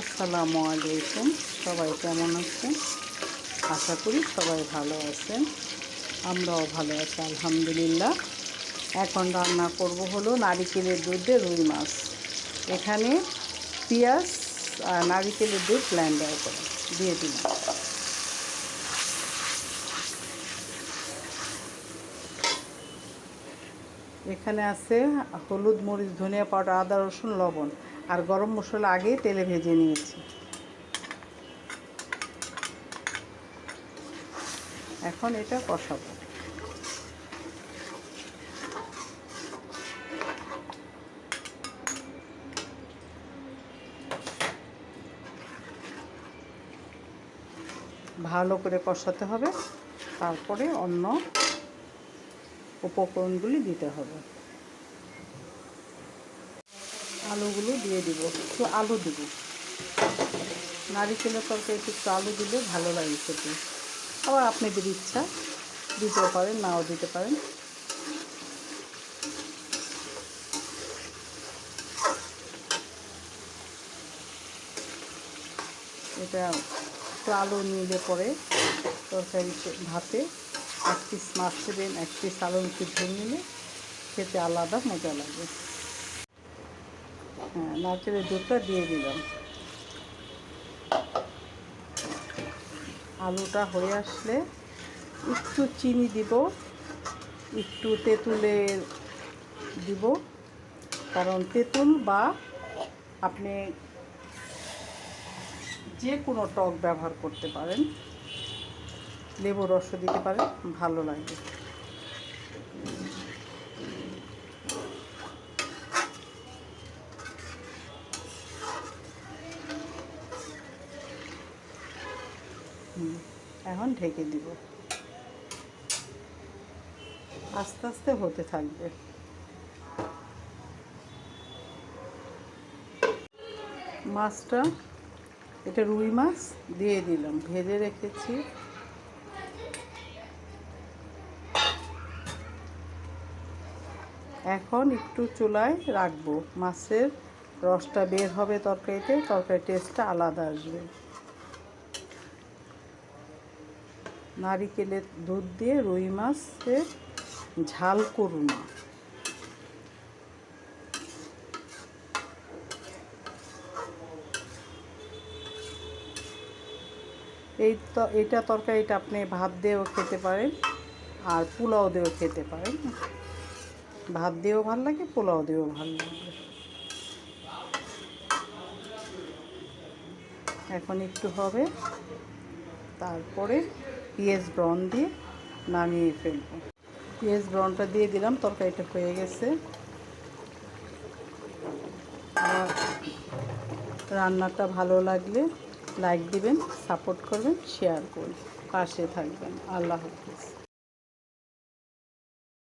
আসসালামু আলাইকুম। সবাই কেমন আছেন? আশা করি সবাই ভালো আছেন। আমরাও ভালো আছি, আলহামদুলিল্লাহ। এখন রান্না করব হলো নারিকেলের দুধে রুই মাছ। এখানে পেঁয়াজ আর নারিকেলের দুধ ব্ল্যান্ডার করে দিয়ে দিলাম। এখানে আছে হলুদ, মরিচ, ধনিয়া পাউডার, আদা, রসুন, লবণ। আর গরম মশলা আগেই তেলে ভেজে নিয়েছি। এখন এটা কষাবো। ভালো করে কষাতে হবে। তারপরে অন্য উপকরণগুলি দিতে হবে। আলুগুলো দিয়ে দিব। একটু আলু দিব। নারিকেলের তরকারি একটু আলু দিলে ভালো লাগে খেতে। আবার আপনাদের ইচ্ছা দিতেও পারেন, নাও দিতে পারেন। এটা একটু আলু নিলে পরে তরকারি ভাতে এক পিস মাছ দেবেন এক পিস আলু একটু নিলে খেতে আলাদা মজা লাগে। হ্যাঁ নারকেলের দুধটা দিয়ে দিলাম। আলুটা হয়ে আসলে একটু চিনি দিব, একটু তেঁতুলের দিব, কারণ তেঁতুল বা আপনি যে কোনো টক ব্যবহার করতে পারেন। লেবু রস দিতে পারেন ভালো লাগবে এখন ঢেকে দিব। আস্তে আস্তে হতে থাকবে। মাছটা, এটা রুই মাছ, দিয়ে দিলাম। ভেজে রেখেছি। এখন একটু চুলায় রাখব। মাছের রসটা বের হবে তরকারিতে তরকারি টেস্টটা আলাদা আসবে। নারিকেলের দুধ দিয়ে রুই মাছের ঝাল করুন। এই তো, এটা তরকারিটা আপনি ভাত দিয়েও খেতে পারেন আর পোলাও দিয়েও খেতে পারেন। ভাত দিয়েও ভালো লাগে, পোলাও দিয়েও ভালো লাগে। এখন একটু হবে, তারপরে পেঁয়াজ ব্রন দিয়ে নামিয়ে ফেলব। পেঁয়াজ ব্রনটা দিয়ে দিলাম, তরকারিটা হয়ে গেছে। আর রান্নাটা ভালো লাগলে লাইক দিবেন সাপোর্ট করবেন শেয়ার করবেন। পাশে থাকবেন। আল্লাহ হাফিজ।